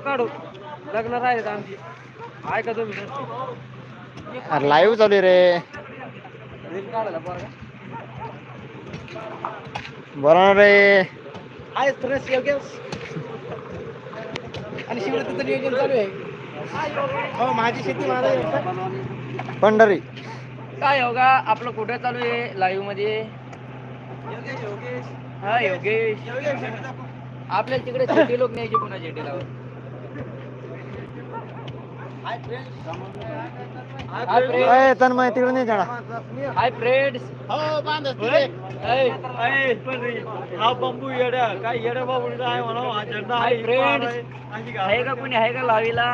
काढू? लग्न राहिले आमची. ऐका तुम्ही अरे लाईव्ह चालू रे. काढायला ना रे. आहे आणि शिवरात्रीचं नियोजन चालू आहे. हो माझी शेती माझा पंढरी. काय योगा? आपलं कुठे चालू आहे? लाईव्हमध्ये? हा योगेश. आपल्या तिकडे छोटे लोक न्यायचे पुन्हा जेटीला अय तन्मय तिकडे नाही जाणार. हाय फ्रेंड्स हा बंबू येड्या काय येड्या बाबू आहे म्हणा हा झेंडा हाय फ्रेंड्स आहे का कोणी आहे का लावीला?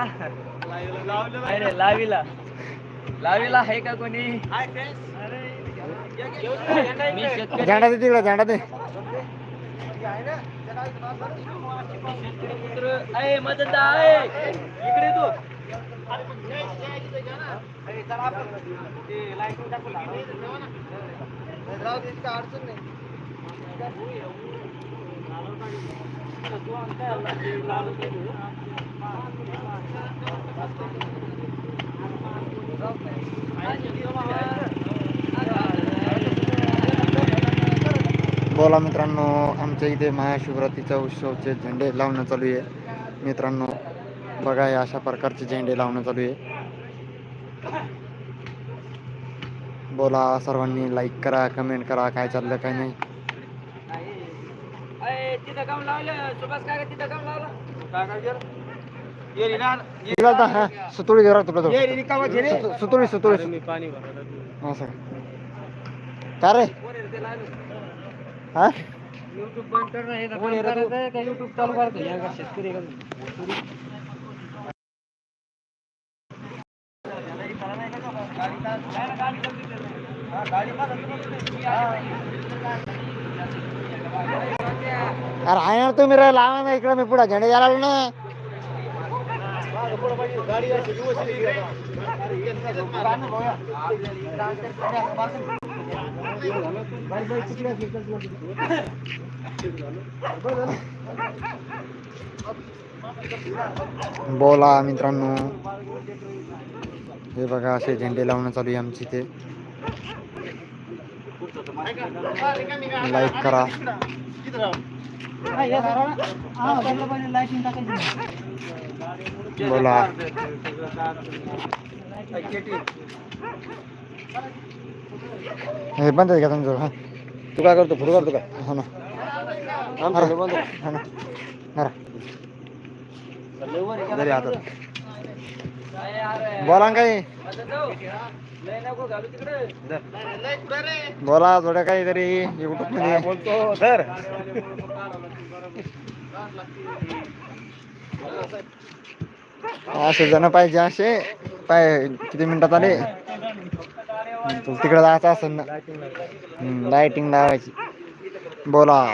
अरे लावीला. लावीला आहे का कोणी? झेंडा दे तिकडे झेंडा दे. आहे मदत आहे. इकडे तू. बोला मित्रांनो आमच्या इथे महाशिवरात्रीच्या उत्सवचे झेंडे लावणं चालू आहे. मित्रांनो बघा या अशा प्रकारचे झेंडे लावणं चालू आहे. बोला सर्वांनी लाईक करा कमेंट करा काय चाललं काय नाही. हा सुतुळी जरा तुला सुतुळी सुतुळी पाणी असं का? रे? हा? युट्यूब बंद करणं हे युट्यूब चालू करायचं या का शेतकरी आहे का? अरे आहे ना तुम्ही रे लावा ना इकडे मी पुढे झेंडे द्यायला ना. बोला मित्रांनो. हे बघा असे झेंडे लावणं चालू आहे आमची इथे. लाईक करा. बोला. हे बंद आहे का तुमचं? हा. तू काय करतो? फुट करतो काय हा ना. बंद हा ना. हा जरी हातात बोला ना काही लय नको घालू तिकडे बोला थोडं काहीतरी युट्यूबमध्ये बोलतो सर असे जण पाहिजे असे पाय किती मिनिटात आले तिकडे जायचं असेल ना लाइटिंग लावायची बोला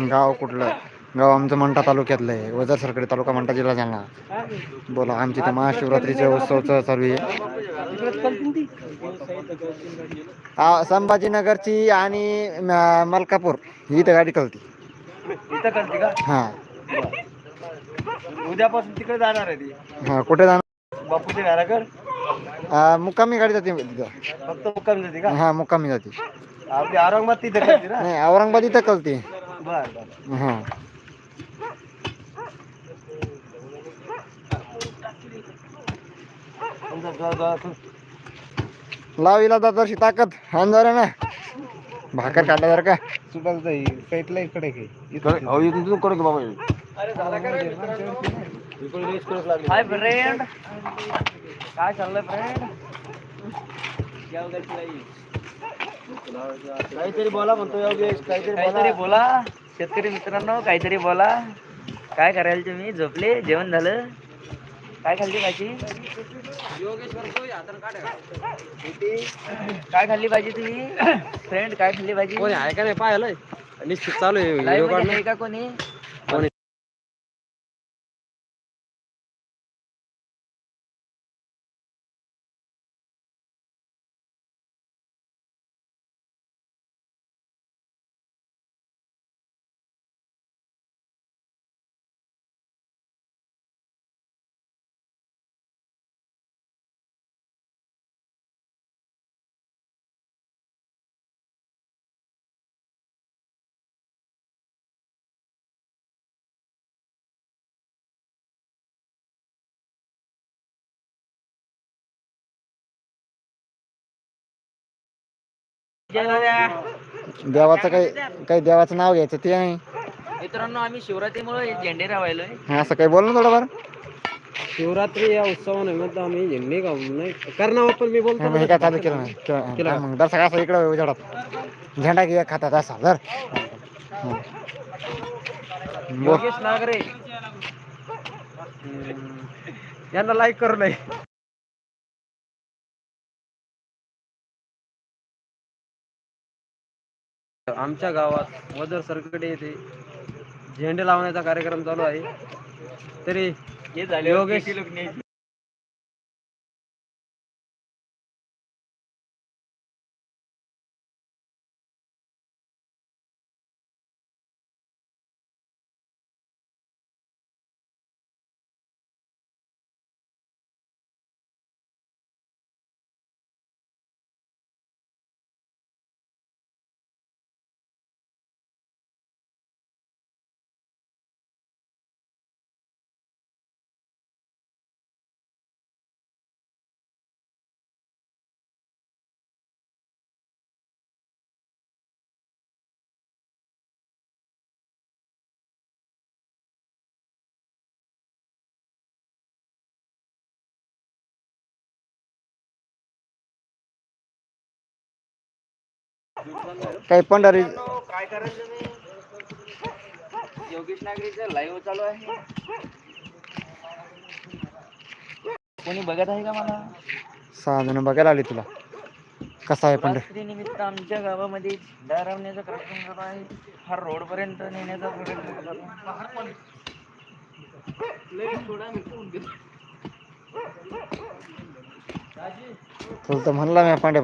गाव कुठलं गाव आमचं मंठा तालुक्यातलं आहे. वजर सरकडे तालुका मंठा जिल्हा जालना. बोला आमची तर महाशिवरात्रीच्या उत्सवचं चालू आहे. संभाजीनगरची आणि मलकापूर ही इथं गाडी कळती. हां. उद्यापासून तिकडे जाणार आहे ती. हां कुठे जाणार? बापूच्या घराकर मुक्कामी गाडी जाते तिथं. फक्त मुक्काम जाते का? हा मुक्कामी जाते. आपली औरंगाबाद तिथे नाही औरंगाबाद इथं कळते. बर बर. हा. लावीला दादरशी ताकद हान जरा ना भाकर काढला जर का? सुटाल जाई साईडला इकडे घे इथून करू की बाबा हाय फ्रेंड काय चाललंय फ्रेंड काहीतरी बोला म्हणतो योगेश काहीतरी काहीतरी बोला बोला. शेतकरी मित्रांनो काहीतरी बोला. काय करायला तुम्ही? झोपले? जेवण झालं? काय खाल्ली भाजी? काय खाल्ली भाजी तुम्ही? फ्रेंड काय खाल्ली भाजी? कोणी आहे का नाही पाहिलंय? निश्चित चालू आहे व्हिडिओ आहे का कोणी? देवाचं काही काही देवाचं नाव घ्यायचं ते आहे. मित्रांनो आम्ही शिवरात्रीमुळे झेंडे रावायलोय हा, असं काही बोल ना थोडं बरं शिवरात्री या उत्सवानिमित्त आम्ही झेंडे गावून नाही करणार पण मी बोलतो हे काय चालू केलं नाही? केलं- केलं का? मग दर्शक असं इकडं उजेडात झेंडा घे खातात असा जर हा. बोल योगेश नागरे. यांना लाईक करू नये. आमच्या गावात वदर सरकडे येथे झेंडे लावण्याचा कार्यक्रम चालू आहे. तरी योगेश- काही पंढरी काय करायचं योगेश नागरीचं लाईव्ह चालू आहे. कोणी बघत आहे का मला? सहा जण बघायला आली तुला. कसा आहे पंढरी? शिवरात्री निमित्त आमच्या गावामध्ये झेंडा लावण्याचा कार्यक्रम चालू आहे. हा रोड पर्यंत नेण्याचा. तुला तर म्हणला मी पांडे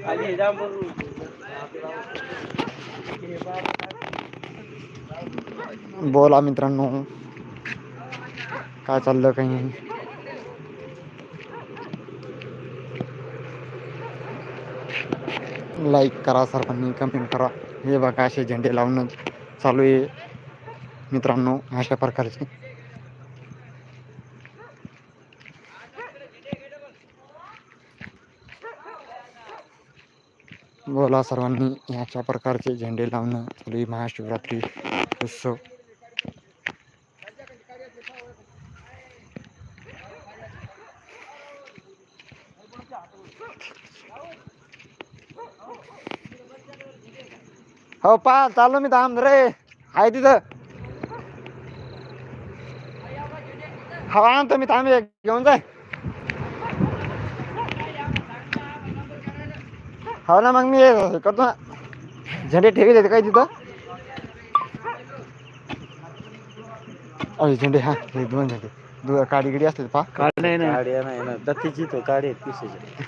पण बोला मित्रांनो. काय चाललं काही लाईक करा सर्वांनी कमेंट करा. हे बघा असे झेंडे लावणं चालू आहे मित्रांनो अशा प्रकारचे. बोला सर्वांनी. याच्या प्रकारचे झेंडे लावणं चालू महाशिवरात्री उत्सव. हो पा चाललो मी थांब रे. आहे तिथं. हवा आणतो मी थांब घेऊन जाय. हो ना मग मी हे करतो ना. झेंडे ठेवी देते काय तिथं? अरे झेंडे हा हे दोन झेंडे. दो काडी गिडी असते पा काढणे नाही ना. दत्तीची तो काढे पिसेचे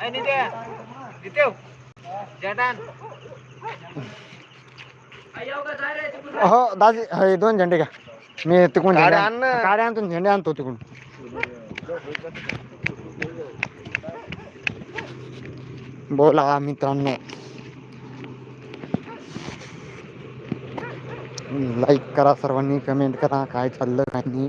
ऐ नित्या, नित्या, जटान. आई, येऊ. का? जा रे, तिकडून. हो दाजी हे दोन झेंडे का मी तिकडून झेंडे काड्या आण- आण ना. काड्या आणतो झेंडे आणतो तिकडून. बोला मित्रांनो. लाईक करा सर्वांनी कमेंट करा काय चाललं काय नाही.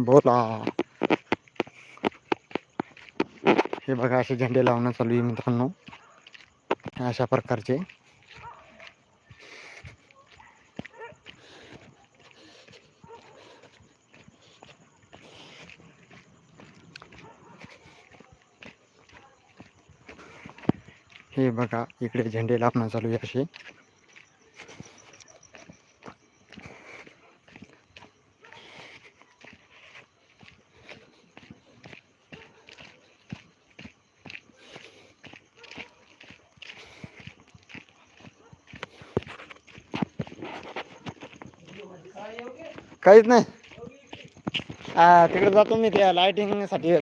बोला. हे बघा असे झेंडे लावणं चालू आहे मित्रांनो. अशा प्रकारचे. हे बघा इकडे झेंडे लावणं चालू आहे असे. काहीच नाही. हा तिकडे जातो मी त्या लायटिंगसाठी